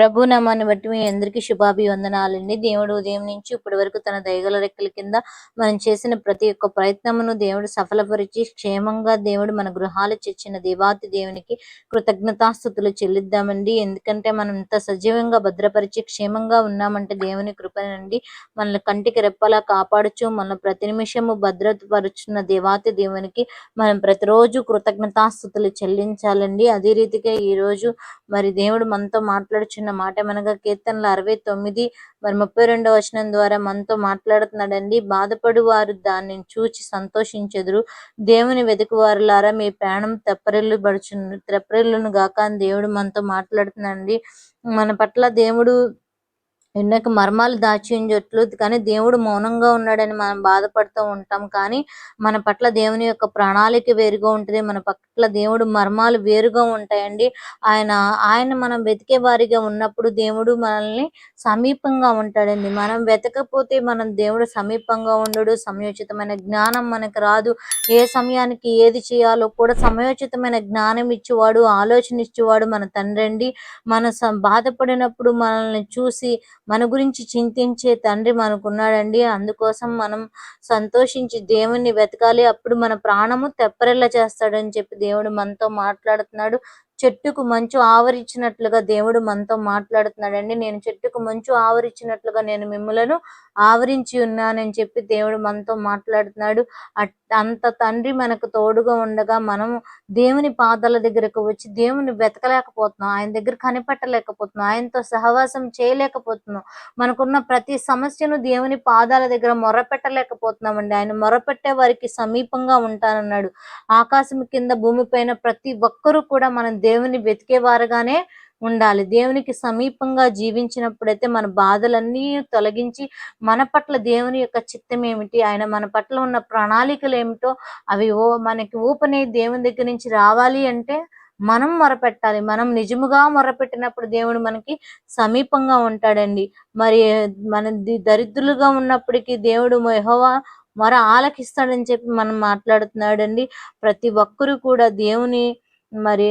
ప్రభు నామాన్ని బట్టి మీ అందరికీ శుభాభివందనాలండి. దేవుడు ఉదయం నుంచి ఇప్పటి వరకు తన దయగల రెక్కల కింద మనం చేసిన ప్రతి ఒక్క ప్రయత్నమును దేవుడు సఫలపరిచి క్షేమంగా దేవుడు మన గృహాలు తెచ్చిన దేవాతి దేవునికి కృతజ్ఞతాస్థుతులు చెల్లిద్దామండి. ఎందుకంటే మనం ఇంత సజీవంగా భద్రపరిచి క్షేమంగా ఉన్నామంటే దేవుని కృపనండి మనల్ని కంటికి రెప్పలా కాపాడుచు మన ప్రతి నిమిషము భద్రపరుచున్న దేవాతి దేవునికి మనం ప్రతిరోజు కృతజ్ఞతాస్థుతులు చెల్లించాలండి. అదే రీతిగా ఈ రోజు మరి దేవుడు మనతో మాట్లాడుచున్న మాట మనగా కీర్తనలు అరవై తొమ్మిది మరి ముప్పై రెండవ వచనం ద్వారా మనతో మాట్లాడుతున్నాడండి. బాధపడు వారు దాన్ని చూచి సంతోషించెదురు. దేవుని వెతుకు వారులారా మీ ప్రాణం తెప్పరిల్లు పడుచు తెప్పరిల్లును గాక అని దేవుడు మనతో మాట్లాడుతున్నాడండి. మన పట్ల దేవుడు ఎన్నక మర్మాలు దాచి ఉంచట్లు కానీ దేవుడు మౌనంగా ఉన్నాడని మనం బాధపడుతూ ఉంటాం. కానీ మన పట్ల దేవుని యొక్క ప్రణాళిక వేరుగా ఉంటుంది. మన పట్ల దేవుడు మర్మాలు వేరుగా ఉంటాయండి. ఆయన ఆయన మనం వెతికే వారిగా ఉన్నప్పుడు దేవుడు మనల్ని సమీపంగా ఉంటాడండి. మనం వెతకపోతే మనం దేవుడు సమీపంగా ఉండడు. సమయోచితమైన జ్ఞానం మనకు రాదు. ఏ సమయానికి ఏది చేయాలో కూడా సమయోచితమైన జ్ఞానం ఇచ్చేవాడు ఆలోచన ఇచ్చేవాడు మన తండ్రి అండి మన బాధపడినప్పుడు మనల్ని చూసి మన గురించి చింతించే తండ్రి మనకున్నాడండి. అందుకోసం మనం సంతోషించి దేవుణ్ణి వెతకాలి. అప్పుడు మన ప్రాణము తెప్పరెల్ల చేస్తాడని చెప్పి దేవుడు మనతో మాట్లాడుతున్నాడు. చెట్టుకు మంచు ఆవరించినట్లుగా దేవుడు మనతో మాట్లాడుతున్నాడండి. నేను చెట్టుకు మంచు ఆవరించినట్లుగా నేను మిమ్మలను ఆవరించి ఉన్నానని చెప్పి దేవుడు మనతో మాట్లాడుతున్నాడు. అంత తండ్రి మనకు తోడుగా ఉండగా మనం దేవుని పాదాల దగ్గరకు వచ్చి దేవుని వెతకలేకపోతున్నాం. ఆయన దగ్గర కనిపెట్టలేకపోతున్నాం. ఆయనతో సహవాసం చేయలేకపోతున్నాం. మనకున్న ప్రతి సమస్యను దేవుని పాదాల దగ్గర మొరపెట్టలేకపోతున్నామండి. ఆయన మొరపెట్టే వారికి సమీపంగా ఉంటానన్నాడు. ఆకాశం కింద భూమిపైన ప్రతి ఒక్కరూ కూడా మనం దేవుని వెతికేవారుగానే ఉండాలి. దేవునికి సమీపంగా జీవించినప్పుడైతే మన బాధలన్నీ తొలగించి మన పట్ల దేవుని యొక్క చిత్తం ఏమిటి? ఆయన మన పట్ల ఉన్న ప్రణాళికలు ఏమిటో అవి ఓ మనకి ఊపనే దేవుని దగ్గర నుంచి రావాలి అంటే మనం మొరపెట్టాలి. మనం నిజముగా మొరపెట్టినప్పుడు దేవుడు మనకి సమీపంగా ఉంటాడండి. మరి మన దరిద్రులుగా ఉన్నప్పటికీ దేవుడు యెహోవా మొర ఆలకిస్తాడని చెప్పి మనం మాట్లాడుతున్నాడండి. ప్రతి ఒక్కరు కూడా దేవుని మరి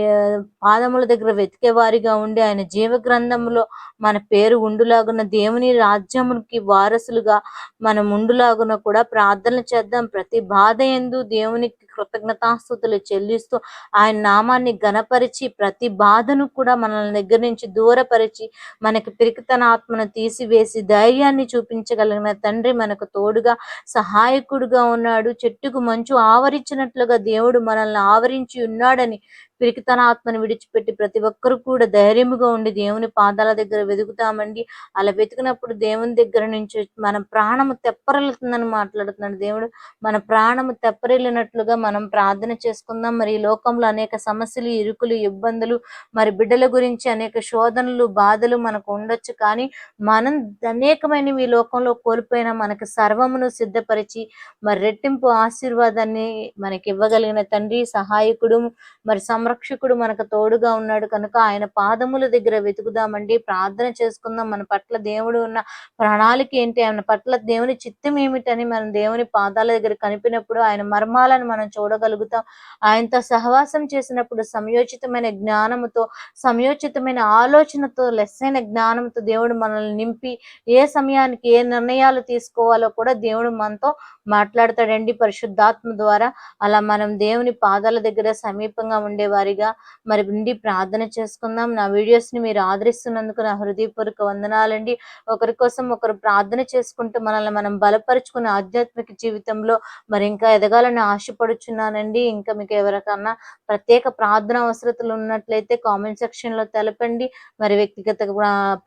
పాదముల దగ్గర వెతికే వారిగా ఉండి ఆయన జీవ గ్రంథంలో మన పేరు ఉండులాగున దేవుని రాజ్యమునికి వారసులుగా మనం ఉండులాగున కూడా ప్రార్థనలు చేద్దాం. ప్రతి బాధ ఎందు దేవునికి కృతజ్ఞతాస్థుతులు చెల్లిస్తూ ఆయన నామాన్ని గణపరిచి ప్రతి బాధను కూడా మనల్ని దగ్గర నుంచి దూరపరిచి మనకి పిరికితన ఆత్మను తీసివేసి ధైర్యాన్ని చూపించగలిగిన తండ్రి మనకు తోడుగా సహాయకుడుగా ఉన్నాడు. చెట్టుకు మంచు ఆవరించినట్లుగా దేవుడు మనల్ని ఆవరించి ఉన్నాడని పిరికితన ఆత్మను విడిచిపెట్టి ప్రతి ఒక్కరు కూడా ధైర్యముగా ఉండి దేవుని పాదాల దగ్గర వెతుకుతామండి అలా వెతికినప్పుడు దేవుని దగ్గర నుంచి మన ప్రాణము తెప్పరెళ్తుందని మాట్లాడుతున్నాడు దేవుడు. మన ప్రాణము తెప్పరెళ్ళినట్లుగా మనం ప్రార్థన చేసుకుందాం. మరి ఈ లోకంలో అనేక సమస్యలు ఇరుకులు ఇబ్బందులు మరి బిడ్డల గురించి అనేక శోధనలు బాధలు మనకు ఉండొచ్చు. కానీ మనం అనేకమైనవి ఈ లోకంలో కోల్పోయిన మనకు సర్వమును సిద్ధపరిచి మరి రెట్టింపు ఆశీర్వాదాన్ని మనకి ఇవ్వగలిగిన తండ్రి సహాయకుడు మరి సంరక్షకుడు మనకు తోడుగా ఉన్నాడు కనుక ఆయన పాదముల దగ్గర వెతుకుదామండి. ప్రార్థన చేసుకుందాం. మన పట్ల దేవుడు ఉన్న ప్రణాళిక ఏంటి? ఆయన పట్ల దేవుని చిత్తం ఏమిటని మనం దేవుని పాదాల దగ్గర కనిపినప్పుడు ఆయన మర్మాలను మనం చూడగలుగుతాం. ఆయనతో సహవాసం చేసినప్పుడు సమయోచితమైన జ్ఞానముతో సమయోచితమైన ఆలోచనతో లెస్సైన జ్ఞానంతో దేవుడు మనల్ని నింపి ఏ సమయానికి ఏ నిర్ణయాలు తీసుకోవాలో కూడా దేవుడు మనతో మాట్లాడతాడండి పరిశుద్ధాత్మ ద్వారా. అలా మనం దేవుని పాదాల దగ్గర సమీపంగా వారిగా మరి ఉండి ప్రార్థన చేసుకుందాం. నా వీడియోస్ని మీరు ఆదరిస్తున్నందుకు నా హృదయపూర్వక వందనాలండి. ఒకరి కోసం ఒకరు ప్రార్థన చేసుకుంటూ మనల్ని మనం బలపరుచుకున్న ఆధ్యాత్మిక జీవితంలో మరి ఇంకా ఎదగాలని ఆశపడుచున్నానండి. ఇంకా మీకు ఎవరికన్నా ప్రత్యేక ప్రార్థన అవసరతలు ఉన్నట్లయితే కామెంట్ సెక్షన్లో తెలపండి. మరి వ్యక్తిగత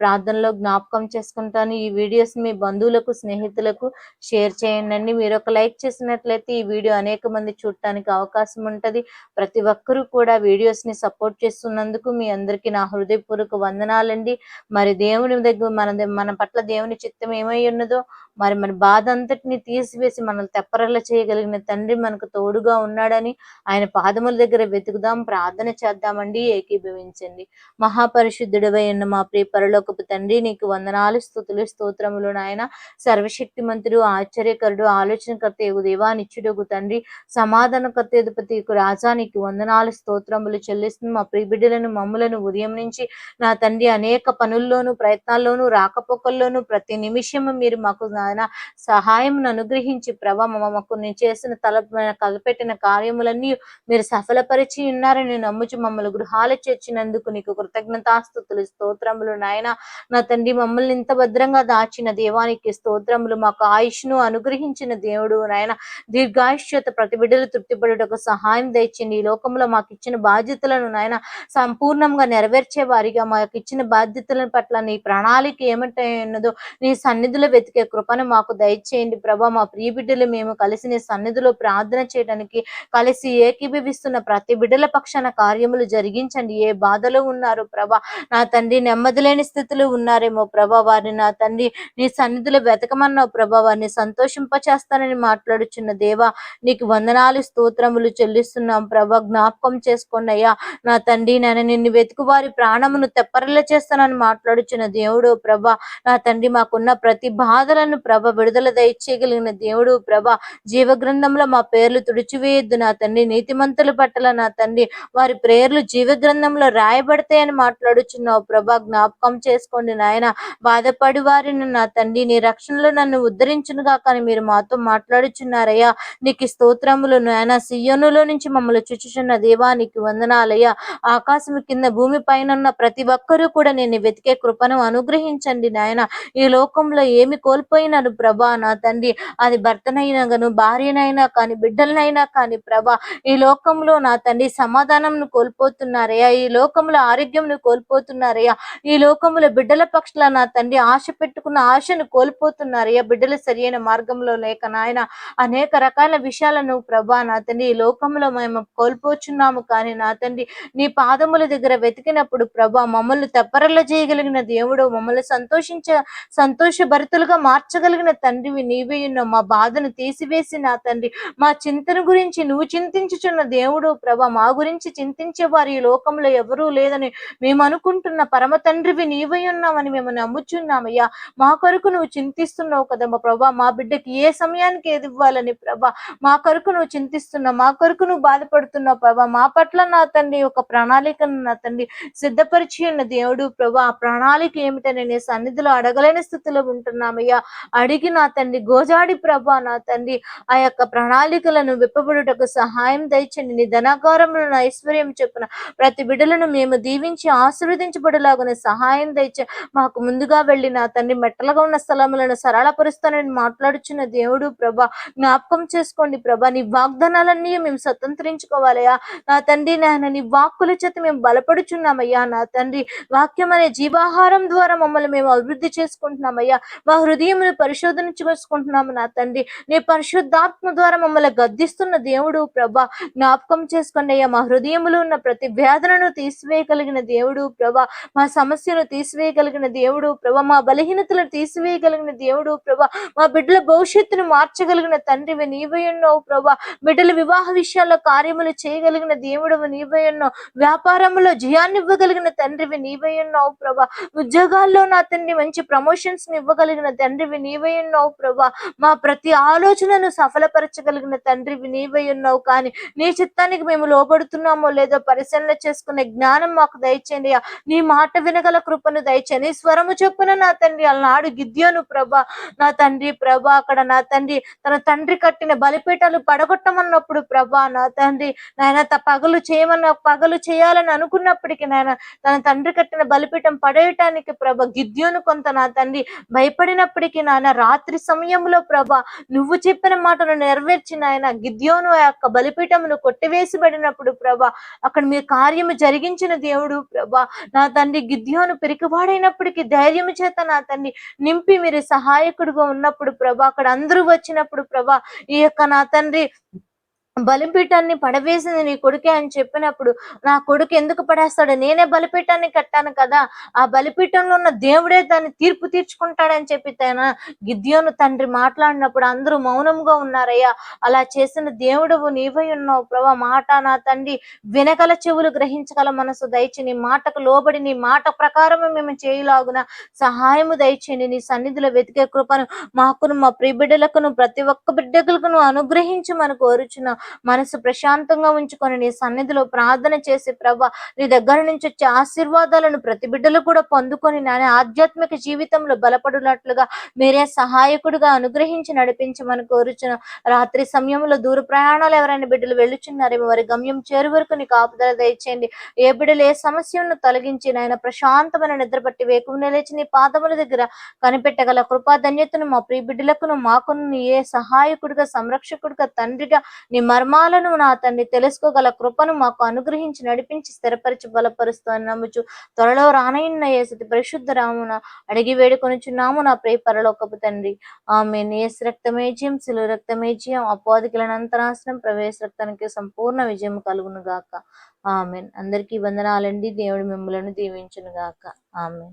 ప్రార్థనలో జ్ఞాపకం చేసుకుంటాను. ఈ వీడియోస్ మీ బంధువులకు స్నేహితులకు షేర్ చేయండి మీరు ఒక లైక్ చేసినట్లయితే ఈ వీడియో అనేక మంది చూడటానికి అవకాశం ఉంటది. ప్రతి ఒక్కరూ కూడా వీడియోస్ని సపోర్ట్ చేస్తున్నందుకు మీ అందరికీ నా హృదయపూర్వక వందనాలండి. మరి దేవుని దగ్గర మన మన పట్ల దేవుని చిత్తం ఏమై ఉన్నదో మరి మన బాధ అంతటిని తీసివేసి మనల్ని తెప్పరల్ల చేయగలిగిన తండ్రి మనకు తోడుగా ఉన్నాడని ఆయన పాదముల దగ్గర వెతుకుదాం ప్రార్థన చేద్దామండి ఏకీభవించండి. మహాపరిశుద్ధుడవై ఉన్న మా ప్రియ పరలోకపు తండ్రి నీకు వందనాలు స్థుతులు స్తోత్రములు నాయన. సర్వశక్తి మంత్రుడు ఆశ్చర్యకరుడు ఆలోచనకర్త ఎగు దేవా నిత్యుడగు తండ్రి సమాధానకర్త ఎదుపతి రాజా నీకు వందనాలు స్తోత్రములు చెల్లిస్తుంది మా ప్రియ బిడ్డలను మమ్ములను ఉదయం నుంచి నా తండ్రి అనేక పనుల్లోనూ ప్రయత్నాల్లోనూ రాకపోకల్లోనూ ప్రతి నిమిషము మీరు మాకు నాయన. సహాయం అనుగ్రహించి ప్రభా మాకు నేను చేసిన తల కలపెట్టిన కార్యములన్నీ మీరు సఫలపరిచి ఉన్నారని నమ్ముచి మమ్మల్ని గృహాలు చేర్చినందుకు నీకు కృతజ్ఞతాస్థుతులు స్తోత్రములు నాయన. నా తండ్రి మమ్మల్ని ఇంత భద్రంగా దాచిన దేవానికి స్తోత్రములు మాకు ఆయుష్ను అనుగ్రహించిన దేవుడు నాయన. దీర్ఘాయుష్యత ప్రతి బిడ్డలు తృప్తిపడుటకు సహాయం తెచ్చింది ఈ లోకంలో మాకు ఇచ్చిన బాధ్యతలను నాయన సంపూర్ణంగా నెరవేర్చే వారిగా మాకు ఇచ్చిన బాధ్యతల పట్ల నీ ప్రణాళిక ఏమంటే ఉన్నదో నీ సన్నిధిలో వెతికే కృప కృపను మాకు దయచేయండి ప్రభా. మా ప్రియ బిడ్డలు మేము కలిసి నీ సన్నిధిలో ప్రార్థన చేయడానికి కలిసి ఏకీభవిస్తున్న ప్రతి బిడ్డల పక్షాన కార్యములు జరిగించండి. ఏ బాధలో ఉన్నారు ప్రభా నా తండ్రి నెమ్మది లేని స్థితిలో ఉన్నారేమో ప్రభా. వారిని నా తండ్రి నీ సన్నిధిలో వెతకమన్నావు ప్రభా. వారిని సంతోషింపచేస్తానని మాట్లాడుచున్న దేవా నీకు వందనాలు స్తోత్రములు చెల్లిస్తున్నాం ప్రభా. జ్ఞాపకం చేసుకున్నయ్యా నా తండ్రి నేను నిన్ను వెతుకు వారి ప్రాణమును తెప్పరల చేస్తానని మాట్లాడుచున్న దేవుడు ప్రభా నా తండ్రి మాకున్న ప్రతి బాధలను ప్రభ విడుదల దయచేయగలిగిన దేవుడు ప్రభ జీవ గ్రంథంలో మా పేర్లు తుడిచివేయొద్దు నా తండ్రి. నీతిమంతుల పట్ల నా తండ్రి. వారి ప్రేర్లు జీవ గ్రంథంలో రాయబడతాయని మాట్లాడుచున్నావు ప్రభా. జ్ఞాపకం చేసుకోండి నాయన. బాధపడి వారిని నా తండ్రి. నీ రక్షణలో నన్ను ఉద్ధరించునుగా కానీ మీరు మాతో మాట్లాడుచున్నారయ్యా. నీకు స్తోత్రములు నాయన. సియోనులో నుంచి మమ్మల్ని చుచుచున్న దేవానికి వందనాలయ్యా. ఆకాశం కింద భూమి పైన ఉన్న ప్రతి ఒక్కరూ కూడా నేను వెతికే కృపను అనుగ్రహించండి నాయన. ఈ లోకంలో ఏమి కోల్పోయిన కోల్పోయినాను ప్రభా నా తండ్రి. అది భర్తనైనా గాను భార్యనైనా కానీ బిడ్డలనైనా కానీ ప్రభా ఈ లోకంలో నా తండ్రి సమాధానంను కోల్పోతున్నారయ్యా. ఈ లోకంలో ఆరోగ్యంను కోల్పోతున్నారయ్యా. ఈ లోకంలో బిడ్డల పక్షుల నా తండ్రి ఆశ పెట్టుకున్న ఆశను కోల్పోతున్నారయ్యా. బిడ్డలు సరియైన మార్గంలో లేక నాయన అనేక రకాల విషయాలను ప్రభా నా తండ్రి ఈ లోకంలో మేము కోల్పోచున్నాము. కానీ నా తండ్రి నీ పాదముల దగ్గర వెతికినప్పుడు ప్రభా మమ్మల్ని తెప్పరల్ల చేయగలిగిన దేవుడు మమ్మల్ని సంతోషించ సంతోషభరితులుగా మార్చగలిగిన తండ్రివి నీవే ఉన్నావు. మా బాధను తీసివేసి నా తండ్రి మా చింతన గురించి నువ్వు చింతించుచున్న దేవుడు ప్రభా మా గురించి చింతించే వారి లోకంలో ఎవరూ లేదని మేము అనుకుంటున్న పరమ తండ్రివి నీవై ఉన్నామని మేము నమ్ముచున్నామయ్యా. మా కొరకు నువ్వు చింతిస్తున్నావు కదా మా ప్రభా మా బిడ్డకి ఏ సమయానికి ఏది ఇవ్వాలని ప్రభా మా కొరకు నువ్వు చింతిస్తున్నావు మా కొరకు నువ్వు బాధపడుతున్నావు ప్రభా మా పట్ల నా తండ్రి ఒక ప్రణాళికను నా తండ్రి సిద్ధపరిచి ఉన్న దేవుడు ప్రభా ఆ ప్రణాళిక ఏమిటని నీ సన్నిధిలో అడగలేని స్థితిలో ఉంటున్నామయ్యా. అడిగి నా తండ్రి గోజాడి ప్రభా నా తండ్రి ఆ యొక్క ప్రణాళికలను విప్పబడుటకు సహాయం దయచండి. నీ ధనాగారములను ఐశ్వర్యం చెప్పున ప్రతి బిడ్డలను మేము దీవించి ఆశీర్వదించబడేలాగున సహాయం దయచే మాకు ముందుగా వెళ్ళి నా తండ్రి మెట్టలుగా ఉన్న స్థలములను సరళపరుస్తానని మాట్లాడుచున్న దేవుడు ప్రభా జ్ఞాపకం చేసుకోండి ప్రభా. నీ వాగ్దానాలన్నీ మేము స్వతంత్రించుకోవాలయ్యా. నా తండ్రి నాయన నీ వాక్కుల చేత మేము బలపడుచున్నామయ్యా. నా తండ్రి వాక్యం అనే జీవాహారం ద్వారా మమ్మల్ని మేము అభివృద్ధి చేసుకుంటున్నామయ్యా. మా హృదయములు పరిశోధన చేసుకుంటున్నాము నా తండ్రి. నీ పరిశుద్ధాత్మ ద్వారా మమ్మల్ని గద్దిస్తున్న దేవుడు ప్రభా జ్ఞాపకం చేసుకోండి అయ్యా. మా హృదయంలో ఉన్న ప్రతి వేదనను తీసివేయగలిగిన దేవుడు ప్రభా మా సమస్యను తీసివేయగలిగిన దేవుడు ప్రభా మా బలహీనతలను తీసివేయగలిగిన దేవుడు ప్రభా మా బిడ్డల భవిష్యత్తును మార్చగలిగిన తండ్రివి నీవై ఉన్నావు ప్రభా. బిడ్డల వివాహ విషయాల్లో కార్యములు చేయగలిగిన దేవుడు నీవై ఉన్నావు. వ్యాపారంలో జయాన్ని ఇవ్వగలిగిన తండ్రివి నీవై ఉన్నావు ప్రభా. ఉద్యోగాల్లో నా తండ్రి మంచి ప్రమోషన్స్ని ఇవ్వగలిగిన తండ్రివి నీవై ఉన్నావు ప్రభా. మా ప్రతి ఆలోచనను సఫలపరచగలిగిన తండ్రివి నీవై ఉన్నావు. కానీ నీ చిత్తానికి మేము లోబడుతున్నామో లేదో పరిశీలన చేసుకునే జ్ఞానం మాకు దయచేయండి నీ మాట వినగల కృపను దయచేయండి. నీ స్వరము చెప్పున నా తండ్రి అలనాడు గిద్యోను ప్రభా. నా తండ్రి ప్రభా అక్కడ నా తండ్రి తన తండ్రి కట్టిన బలిపీఠాలు పడగొట్టమన్నప్పుడు ప్రభా నా తండ్రి నాయన త పగలు చేయమన్న పగలు చేయాలని అనుకున్నప్పటికీ నాయన తన తండ్రి కట్టిన బలిపీఠం పడేయటానికి ప్రభ గిద్యోను కొంత నా తండ్రి భయపడినప్పటికీ నాయన రాత్రి సమయంలో ప్రభ నువ్వు చెప్పిన మాటను నెరవేర్చిన ఆయన గిద్యోను ఆ యొక్క బలిపీఠమును కొట్టివేసిబడినప్పుడు ప్రభ అక్కడ మీ కార్యము జరిగించిన దేవుడు ప్రభ నా తండ్రి గిద్యోను పిరికివాడైనప్పటికీ ధైర్యము చేత నా తండ్రి నింపి మీరు సహాయకుడుగా ఉన్నప్పుడు ప్రభా అక్కడ అందరూ వచ్చినప్పుడు ప్రభా ఈ యొక్క నా తండ్రి బలిపీఠాన్ని పడవేసింది నీ కొడుకే అని చెప్పినప్పుడు నా కొడుకు ఎందుకు పడేస్తాడు? నేనే బలిపీఠాన్ని కట్టాను కదా. ఆ బలిపీఠంలో ఉన్న దేవుడే దాన్ని తీర్పు తీర్చుకుంటాడని చెప్పి తన గిద్యోను తండ్రి మాట్లాడినప్పుడు అందరూ మౌనంగా ఉన్నారయ్యా. అలా చేసిన దేవుడు నీవై ఉన్నావు ప్రభా. మాట నా తండ్రి వినగల చెవులు గ్రహించగల మనసు దయచి నీ మాటకు లోబడి నీ మాట ప్రకారమే మేము చేయలాగున సహాయము దయచేయండి నీ సన్నిధిలో వెతికే కృపను మాకును మా ప్రియ బిడ్డలకును ప్రతి ఒక్క బిడ్డకును అనుగ్రహించి మనకు కోరుచున్నాం. మనసు ప్రశాంతంగా ఉంచుకొని నీ సన్నిధిలో ప్రార్థన చేసి ప్రభా నీ దగ్గర నుంచి వచ్చే ఆశీర్వాదాలను ప్రతి బిడ్డలు కూడా పొందుకొని నా ఆధ్యాత్మిక జీవితంలో బలపడినట్లుగా మీరే సహాయకుడిగా అనుగ్రహించి నడిపించి మనం రాత్రి సమయంలో దూర ప్రయాణాలు ఎవరైనా బిడ్డలు వెళ్ళుచున్నారేమో వారి గమ్యం చేరు వరకు నీకు ఆపుదల దయచేయండి. ఏ బిడ్డలు ఏ సమస్యను తొలగించి నాయన ప్రశాంతమైన నిద్రపట్టి వేకువ లేచి నీ పాదముల దగ్గర కనిపెట్టగల కృపా ధన్యతను మా ప్రియ బిడ్డలకును మాకును ఏ సహాయకుడిగా సంరక్షకుడిగా తండ్రిగా నీ మర్మాలను నా తండ్రి తెలుసుకోగల కృపను మాకు అనుగ్రహించి నడిపించి స్థిరపరిచి బలపరుస్తూ అని నమ్ముచు త్వరలో రానయ్యున్న ఏసతి పరిశుద్ధ రామున అడిగి వేడుకొనిచున్నాము నా ప్రియ పరలోకపు తండ్రి. ఆమె నేస్ రక్తమేజ్యం శిలు రక్తమేజ్యం అపోధికులను నంతరాశనం ప్రవేశ రక్తానికి సంపూర్ణ విజయం కలుగును గాక ఆమెన్. అందరికీ వందనాలండి. దేవుడు మిమ్మలను దీవించును గాక ఆమెన్.